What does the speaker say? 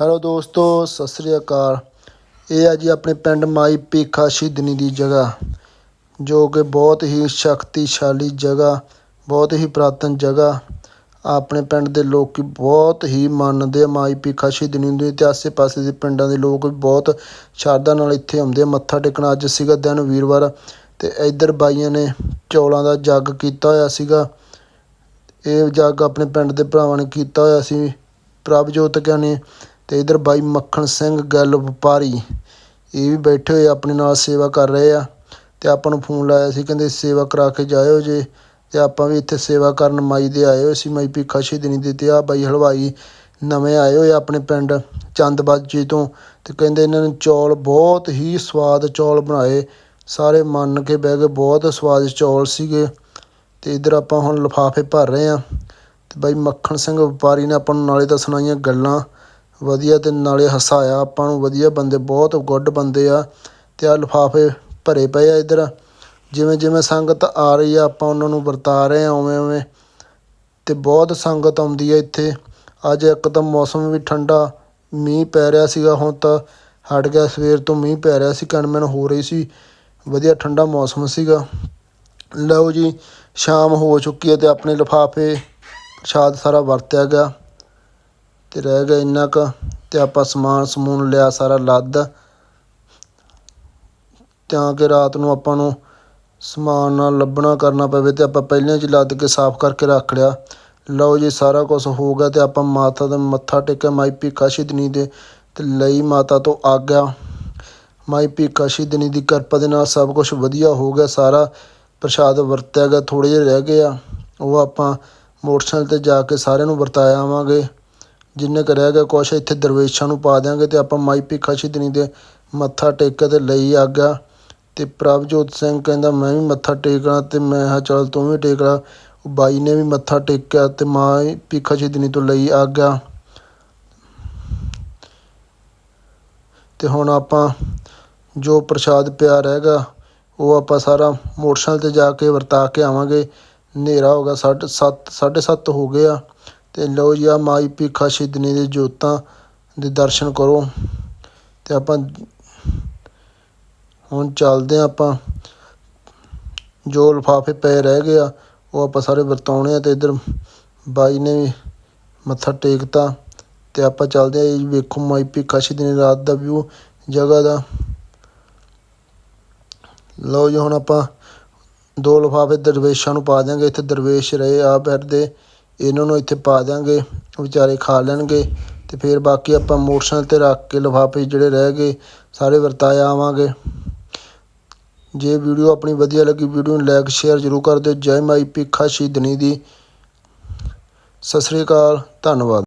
Hello ਦੋਸਤੋ, ਸਤਿ ਸ੍ਰੀ ਅਕਾਲ। ਇਹ ਹੈ ਜੀ ਆਪਣੇ ਪਿੰਡ ਮਾਈ ਭੀਖਾ ਸ਼ਹੀਦਨੀ ਦੀ ਜਗ੍ਹਾ, ਜੋ ਕਿ ਬਹੁਤ ਹੀ ਸ਼ਕਤੀਸ਼ਾਲੀ ਜਗ੍ਹਾ, ਬਹੁਤ ਹੀ ਪੁਰਾਤਨ ਜਗ੍ਹਾ। ਆਪਣੇ ਪਿੰਡ ਦੇ ਲੋਕ ਬਹੁਤ ਹੀ ਮੰਨਦੇ ਆ ਮਾਈ ਭੀਖਾ ਸ਼ਹੀਦਨੀ ਨੂੰ। ਤੇ ਆਸੇ ਪਾਸੇ ਦੇ ਪਿੰਡਾਂ ਦੇ ਲੋਕ ਵੀ ਬਹੁਤ ਸ਼ਰਧਾ ਨਾਲ ਇੱਥੇ ਆਉਂਦੇ ਆ। ਮੱਥਾ ਟੇਕਣਾ ਅੱਜ ਸੀਗਾ ਦਿਨ ਵੀਰਵਾਰ ਤੇ ਇੱਧਰ ਬਾਈਆਂ ਨੇ ਚੌਲਾਂ ਦਾ ਜੱਗ ਕੀਤਾ ਹੋਇਆ ਸੀਗਾ। ਇਹ ਜੱਗ ਆਪਣੇ ਪਿੰਡ ਦੇ ਭਰਾਵਾਂ ਨੇ ਕੀਤਾ ਹੋਇਆ ਸੀ। ਪ੍ਰਭਜੋਤ ਕਿਆ ਨੇ ਤੇ ਇਧਰ ਬਾਈ ਮੱਖਣ ਸਿੰਘ ਗੱਲ ਵਪਾਰੀ, ਇਹ ਵੀ ਬੈਠੇ ਹੋਏ ਆਪਣੇ ਨਾਲ ਸੇਵਾ ਕਰ ਰਹੇ ਆ। ਤੇ ਆਪਾਂ ਨੂੰ ਫੋਨ ਲਾਇਆ ਸੀ, ਕਹਿੰਦੇ ਸੇਵਾ ਕਰਾ ਕੇ ਜਾਇਓ ਜੇ। ਤੇ ਆਪਾਂ ਵੀ ਇੱਥੇ ਸੇਵਾ ਕਰਨ ਮਾਈ ਦੇ ਆਏ ਹੋਏ ਸੀ, ਮਾਈ ਭੀਖਾ ਸ਼ਹੀਦਨੀ ਦੇ ਤੇ ਆ ਬਾਈ ਹਲਵਾਈ ਨਵੇਂ ਆਏ ਹੋਏ ਆ ਆਪਣੇ ਪਿੰਡ ਚੰਦਬਾਜੀ ਤੋਂ ਤੇ ਕਹਿੰਦੇ ਇਹਨਾਂ ਨੇ ਚੌਲ ਬਹੁਤ ਹੀ ਸਵਾਦ ਚੌਲ ਬਣਾਏ। ਸਾਰੇ ਮੰਨ ਕੇ ਬਹਿ ਗਏ, ਬਹੁਤ ਸਵਾਦ ਚੌਲ ਸੀਗੇ। ਤੇ ਇਧਰ ਆਪਾਂ ਹੁਣ ਲਿਫਾਫੇ ਭਰ ਰਹੇ ਆ। ਤੇ ਬਾਈ ਮੱਖਣ ਸਿੰਘ ਵਪਾਰੀ ਨੇ ਆਪਾਂ ਨੂੰ ਨਾਲੇ ਤਾਂ ਸੁਣਾਈਆਂ ਗੱਲਾਂ। ਵਧੀਆ ਅਤੇ ਨਾਲੇ ਹਸਾਇਆ ਆਪਾਂ ਨੂੰ ਵਧੀਆ ਬੰਦੇ, ਬਹੁਤ ਗੁੱਡ ਬੰਦੇ ਆ ਅਤੇ ਆਹ ਲਿਫਾਫੇ ਭਰੇ ਪਏ ਆ ਇੱਧਰ। ਜਿਵੇਂ ਜਿਵੇਂ ਸੰਗਤ ਆ ਰਹੀ ਆ, ਆਪਾਂ ਉਹਨਾਂ ਨੂੰ ਵਰਤਾ ਰਹੇ ਹਾਂ ਉਵੇਂ ਉਵੇਂ ਅਤੇ ਬਹੁਤ ਸੰਗਤ ਆਉਂਦੀ ਹੈ ਇੱਥੇ। ਅੱਜ ਇੱਕਦਮ ਮੌਸਮ ਵੀ ਠੰਡਾ, ਮੀਂਹ ਪੈ ਰਿਹਾ ਸੀਗਾ, ਹੁਣ ਤਾਂ ਹਟ ਗਿਆ, ਸਵੇਰ ਤੋਂ ਮੀਂਹ ਪੈ ਰਿਹਾ ਸੀ, ਕਣਮਣ ਹੋ ਰਹੀ ਸੀ। ਵਧੀਆ ਠੰਡਾ ਮੌਸਮ ਸੀਗਾ। ਲਓ ਜੀ, ਸ਼ਾਮ ਹੋ ਚੁੱਕੀ ਹੈ ਅਤੇ ਆਪਣੇ ਲਿਫਾਫੇ ਪ੍ਰਸ਼ਾਦ ਸਾਰਾ ਵਰਤਿਆ ਗਿਆ। ਅਤੇ ਰਹਿ ਗਿਆ ਇੰਨਾ ਕੁ ਅਤੇ ਆਪਾਂ ਸਮਾਨ ਸਮੂਨ ਲਿਆ ਸਾਰਾ ਲੱਦ। ਤਾਂ ਕਿ ਰਾਤ ਨੂੰ ਆਪਾਂ ਨੂੰ ਸਮਾਨ ਨਾਲ ਲੱਭਣਾ ਕਰਨਾ ਪਵੇ ਅਤੇ ਆਪਾਂ ਪਹਿਲਾਂ 'ਚ ਲੱਦ ਕੇ ਸਾਫ਼ ਕਰਕੇ ਰੱਖ ਲਿਆ। ਲਓ ਜੀ, ਸਾਰਾ ਕੁਝ ਹੋ ਗਿਆ ਅਤੇ ਆਪਾਂ ਮਾਤਾ ਦਾ ਮੱਥਾ ਟੇਕਿਆ, ਮਾਈ ਭੀਖਾ ਸ਼ਹੀਦਨੀ ਦੇ ਤੇ ਲਈ ਮਾਤਾ ਤੋਂ ਆਗਿਆ। ਮਾਈ ਭੀਖਾ ਸ਼ਹੀਦਨੀ ਦੀ ਕਿਰਪਾ ਦੇ ਨਾਲ ਸਭ ਕੁਝ ਵਧੀਆ ਹੋ ਗਿਆ, ਸਾਰਾ ਪ੍ਰਸ਼ਾਦ ਵਰਤਿਆ ਗਿਆ, ਥੋੜ੍ਹੇ ਜਿਹੇ ਰਹਿ ਗਏ ਆ। ਉਹ ਆਪਾਂ ਮੋਟਰਸਾਈਕਲ 'ਤੇ ਜਾ ਕੇ ਸਾਰਿਆਂ ਨੂੰ ਵਰਤਾਇਆ ਆਵਾਂਗੇ। ਜਿੰਨੇ ਕੁ ਰਹਿ ਗਿਆ ਕੁਛ ਇੱਥੇ ਦਰਵੇਸ਼ਾਂ ਨੂੰ ਪਾ ਦਿਆਂਗੇ ਤੇ ਆਪਾਂ ਮਾਈ ਭੀਖਾ ਸ਼ਹੀਦਨੀ ਦੇ ਮੱਥਾ ਟੇਕ ਤੇ ਲਈ ਆਗਿਆ ਤੇ ਪ੍ਰਭਜੋਤ ਸਿੰਘ ਕਹਿੰਦਾ, ਮੈਂ ਵੀ ਮੱਥਾ ਟੇਕਣਾ ਤੇ ਮੈਂ ਹਾਂ ਚੱਲ ਤੂੰ ਵੀ ਟੇਕ ਲਾ। ਉਹ ਬਾਈ ਨੇ ਵੀ ਮੱਥਾ ਟੇਕਿਆ ਤੇ ਮਾਈ ਭੀਖਾ ਸ਼ਹੀਦਨੀ ਤੋਂ ਲਈ ਆਗਿਆ ਤੇ ਹੁਣ ਆਪਾਂ ਜੋ ਪ੍ਰਸ਼ਾਦ ਪਿਆ ਰਹੇਗਾ ਉਹ ਆਪਾਂ ਸਾਰਾ ਮੋਟਰਸਾਈਕਲ 'ਤੇ ਜਾ ਕੇ ਵਰਤਾ ਕੇ ਆਵਾਂਗੇ। ਹਨੇਰਾ ਹੋ ਗਿਆ, ਸਾਢੇ ਸੱਤ ਸਾਢੇ ਸੱਤ ਹੋ ਗਏ ਆ। ਤੇ ਲਓ ਜੀ ਆ ਮਾਈ ਭੀਖਾ ਸ਼ਹੀਦਨੀ ਦੇ ਜੋਤਾਂ ਦੇ ਦਰਸ਼ਨ ਕਰੋ ਤੇ ਆਪਾਂ ਹੁਣ ਚੱਲਦੇ ਆ ਆਪਾਂ। ਜੋ ਲਿਫਾਫੇ ਪਏ ਰਹਿ ਗਏ ਆ, ਉਹ ਆਪਾਂ ਸਾਰੇ ਵਰਤਾਉਣੇ ਆ ਤੇ ਇੱਧਰ ਬਾਈ ਨੇ ਵੀ ਮੱਥਾ ਟੇਕਤਾ ਤੇ ਆਪਾਂ ਚੱਲਦੇ ਆ ਜੀ, ਵੇਖੋ ਮਾਈ ਭੀਖਾ ਸ਼ਹੀਦਨੀ ਰਾਤ ਦਾ ਵਿਊ ਜਗ੍ਹਾ ਦਾ। ਲਓ ਜੀ, ਹੁਣ ਆਪਾਂ ਦੋ ਲਿਫਾਫੇ ਦਰਵੇਸ਼ਾਂ ਨੂੰ ਪਾ ਦਿਆਂਗੇ, ਇੱਥੇ ਦਰਵੇਸ਼ ਰਹੇ ਆ ਫਿਰਦੇ ਇਹਨਾਂ ਨੂੰ ਇੱਥੇ ਪਾ ਦਿਆਂਗੇ ਵਿਚਾਰੇ ਖਾ ਲੈਣਗੇ ਅਤੇ ਫਿਰ ਬਾਕੀ ਆਪਾਂ ਮੋਟਰਸਾਈਕਲ 'ਤੇ ਰੱਖ ਕੇ ਲਿਫਾਫੇ ਜਿਹੜੇ ਰਹਿ ਗਏ, ਸਾਰੇ ਵਰਤਾਇਆ ਆਵਾਂਗੇ। ਜੇ ਵੀਡੀਓ ਆਪਣੀ ਵਧੀਆ ਲੱਗੀ, ਵੀਡੀਓ ਨੂੰ ਲਾਈਕ ਸ਼ੇਅਰ ਜ਼ਰੂਰ ਕਰ ਦਿਓ। ਜੈ ਮਾਈ ਭੀਖਾ ਸ਼ਹੀਦਨੀ ਦੀ। ਸਤਿ ਸ੍ਰੀ ਅਕਾਲ, ਧੰਨਵਾਦ।